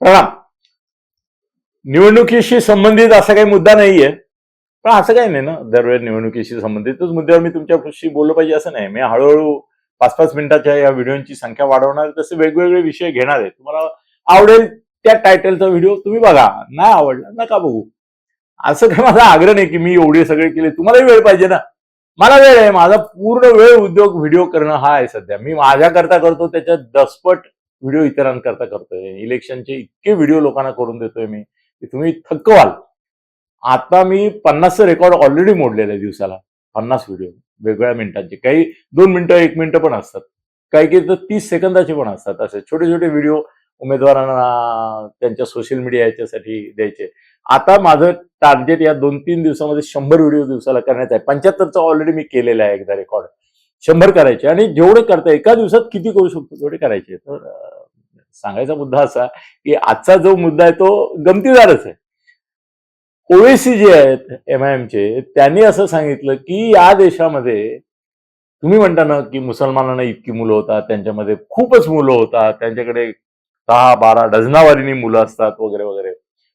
प्रणाम. निवडणुकीशी संबंधित असा काही मुद्दा नाहीये. पण असं काही नाही ना दरवेळी निवडणुकीशी संबंधितच मुद्द्यावर मी तुमच्याशी बोललो पाहिजे असं नाही. मी हळूहळू पाच पाच मिनिटाच्या या व्हिडिओची संख्या वाढवणार तसे वेगवेगळे विषय घेणार आहे. तुम्हाला आवडेल त्या टायटलचा व्हिडिओ तुम्ही बघा. नाही आवडला नका बघू. असं काही माझा आग्रह नाही की मी एवढे सगळे केले. तुम्हालाही वेळ पाहिजे ना. मला वेळ आहे. माझा पूर्ण वेळ उद्योग व्हिडिओ करणं हा आहे सध्या. मी माझ्याकरता करतो त्याच्यात दसपट व्हिडिओ इतरांकरता करतोय. इलेक्शनचे इतके व्हिडिओ लोकांना करून देतोय मी की तुम्ही थक्क व्हाल. आता मी पन्नासचं रेकॉर्ड ऑलरेडी मोडलेलं आहे दिवसाला. पन्नास व्हिडिओ वेगवेगळ्या मिनिटांचे. काही दोन मिनिटं एक मिनिटं पण असतात. काही काही तर तीस सेकंदाचे पण असतात. असे छोटे छोटे व्हिडिओ उमेदवारांना त्यांच्या सोशल मीडिया याच्यासाठी द्यायचे. आता माझं टार्गेट या दोन तीन दिवसामध्ये शंभर व्हिडिओ दिवसाला करण्यात आहे. पंच्याहत्तरचं ऑलरेडी मी केलेलं आहे एकदा रेकॉर्ड. शंभर करायचे आणि जेवढे करता एका दिवसात किती करू शकतो तेवढे करायचे. तर सांगायचा मुद्दा असा की आजचा जो मुद्दा आहे तो गमतीदारच आहे. ओएसी जे आहेत एम आय एमचे त्यांनी असं सांगितलं की या देशामध्ये तुम्ही म्हणता ना की मुसलमानांना इतकी मुलं होतात त्यांच्यामध्ये खूपच मुलं होतात त्यांच्याकडे दहा बारा डझनावारीनी मुलं असतात वगैरे वगैरे.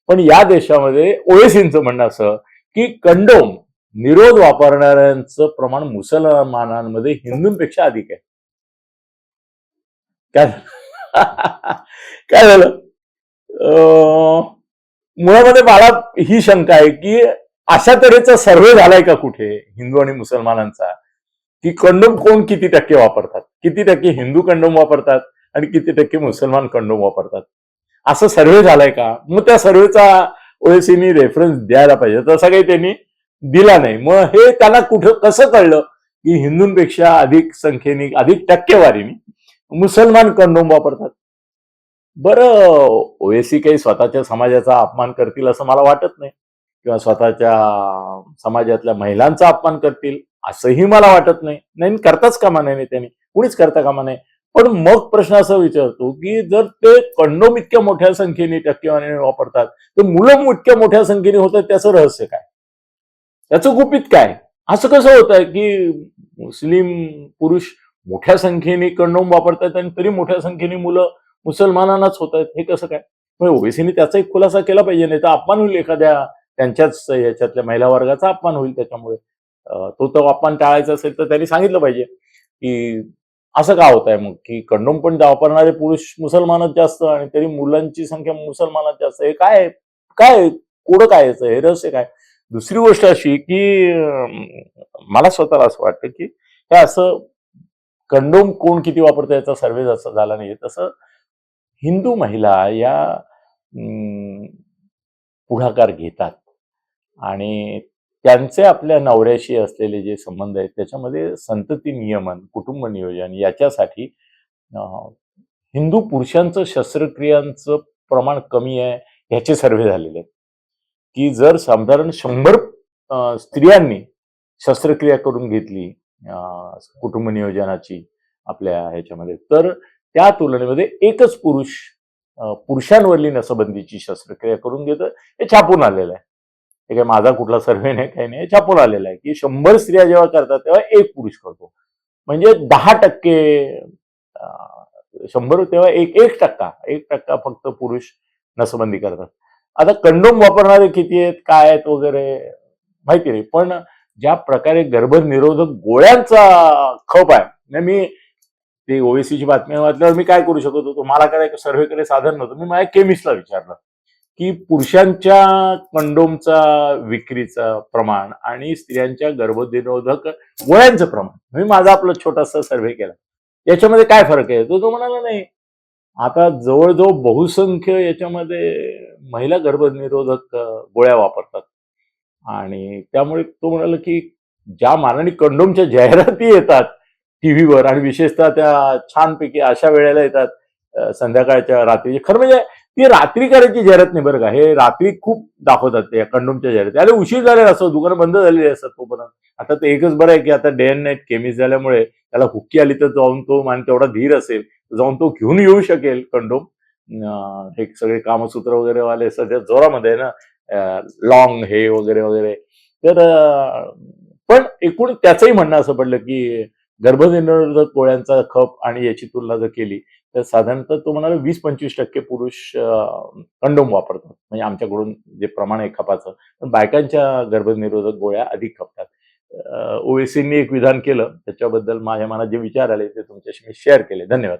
पण या देशामध्ये ओएसीचं म्हणणं असं की कंडोम निरोध वापरणाऱ्यांचं प्रमाण मुसलमानांमध्ये हिंदूंपेक्षा अधिक आहे. काय काय झालं? अं, मुळामध्ये मला ही शंका आहे की अशा तऱ्हेचा सर्वे झालाय का कुठे? हिंदू आणि मुसलमानांचा. की कंडोम कोण किती टक्के वापरतात? किती टक्के हिंदू कंडोम वापरतात? आणि किती टक्के मुसलमान कंडोम वापरतात? असं सर्वे झालाय का? मग त्या सर्वेचा ओएसीनी रेफरन्स द्यायला पाहिजे. तसा काही त्यांनी दिला नाही. मग हे त्यांना कुठं कसं कळलं? की हिंदूंपेक्षा अधिक संख्येने अधिक टक्केवारीने मुसलमान कंडोम वापरतात. बरं ओएसी काही स्वतःच्या समाजाचा अपमान करतील असं मला वाटत नाही. किंवा स्वतःच्या समाजातल्या महिलांचा अपमान करतील असंही मला वाटत नाही. नाही करताच कामा नाही त्यांनी. कुणीच करता कामा नाही पण मग प्रश्न असा विचारतो की जर ते कंडोम इतक्या मोठ्या संख्येने टक्केवारीने वापरतात तर मुलं इतक्या मोठ्या संख्येने होतात त्याचं रहस्य काय? त्याचं गुपित काय? असं कसं होत आहे की मुस्लिम पुरुष मोठ्या संख्येने कंडोम वापरतात आणि तरी मोठ्या संख्येने मुलं मुसलमानांनाच होत आहेत हे कसं काय? ओबीसीने त्याचा एक खुलासा केला पाहिजे नाही तर अपमान होईल एखाद्या त्यांच्याच याच्यातल्या महिला वर्गाचा अपमान होईल त्याच्यामुळे. तो तो अपमान टाळायचा असेल तर त्यांनी सांगितलं पाहिजे की असं का होत आहे मग? की कंडोम पण वापरणारे पुरुष मुसलमानच जास्त आणि तरी मुलांची संख्या मुसलमानात जास्त. हे काय काय आहे? कोडं काय याचं? हे रहस्य काय? दुसरी गोष्ट अशी की मला स्वतःला असं वाटतं की हे असं कंडोम कोण किती वापरतं याचा सर्वे जसा झाला नाही तसं हिंदू महिला या पुढाकार घेतात. आणि त्यांचे आपल्या नवऱ्याशी असलेले जे संबंध आहेत त्याच्यामध्ये संतती नियमन कुटुंब नियोजन याच्यासाठी हिंदू पुरुषांचं शस्त्रक्रियांचं प्रमाण कमी आहे ह्याचे सर्वे झालेले आहेत. की जर साधारण शंभर स्त्रियांनी शस्त्रक्रिया करून घेतली कुटुंब नियोजनाची आपल्या ह्याच्यामध्ये तर त्या तुलनेमध्ये एकच पुरुष पुरुषांवरली नसबंदीची शस्त्रक्रिया करून घेतं हे छापून आलेलं आहे. हे काय माझा कुठला सर्वे नाही काही नाही हे छापून आलेलं आहे की शंभर स्त्रिया जेव्हा करतात तेव्हा एक पुरुष करतो. म्हणजे दहा टक्के शंभर तेव्हा एक एक टक्का एक टक्का फक्त पुरुष नसबंदी करतात. आता कंडोम वापरणारे किती आहेत? काय आहेत वगैरे? माहिती नाही. पण ज्या प्रकारे गर्भनिरोधक गोळ्यांचा खप आहे नाही मी ते ओएसीची बातमी वाचल्यावर मी काय करू शकत होतो? मला काय सर्वे कडे साधन नव्हतं. मी माझ्या केमिस्टला विचारलं की पुरुषांच्या कंडोमचा विक्रीचं प्रमाण आणि स्त्रियांच्या गर्भनिरोधक गोळ्यांचं प्रमाण. मी माझा आपला छोटासा सर्वे केला. याच्यामध्ये काय फरक आहे? तो तो म्हणाला नाही आता जवळजवळ बहुसंख्य याच्यामध्ये महिला गर्भनिरोधक गोळ्या वापरतात. आणि त्यामुळे तो म्हणाला की ज्या मानाने कंडोमच्या जाहिराती येतात टीव्हीवर आणि विशेषतः त्या छानपैकी अशा वेळेला येतात संध्याकाळच्या रात्रीची खरं म्हणजे ती रात्री करायची जाहिरात नाही बरं का. हे रात्री खूप दाखवतात ते कंडोमच्या जाहिराती. अरे उशीर झालेला असतो दुकानं बंद झालेली असतात तोपर्यंत. आता ते एकच बरं आहे की आता डे अँड नाईट केमिस्ट झाल्यामुळे त्याला हुक्की आली तर जाऊन तो मान तेवढा धीर असेल. जाऊन तो घेऊन येऊ शकेल कंडोम. हे सगळे कामसूत्र वगैरे वाले सध्या जोरामध्ये आहे ना लॉंग हे वगैरे वगैरे. तर पण एकूण त्याचंही म्हणणं असं पडलं की गर्भनिरोधक गोळ्यांचा खप आणि याची तुलना जर केली तर साधारणतः तो म्हणाला वीस पंचवीस टक्के पुरुष कंडोम वापरतात. म्हणजे आमच्याकडून जे प्रमाण आहे खपाचं पण बायकांच्या गर्भनिरोधक गोळ्या अधिक खपतात. ओएसींनी एक विधान केलं त्याच्याबद्दल माझ्या मनात जे विचार आले ते तुमच्याशी मी शेअर केले. धन्यवाद.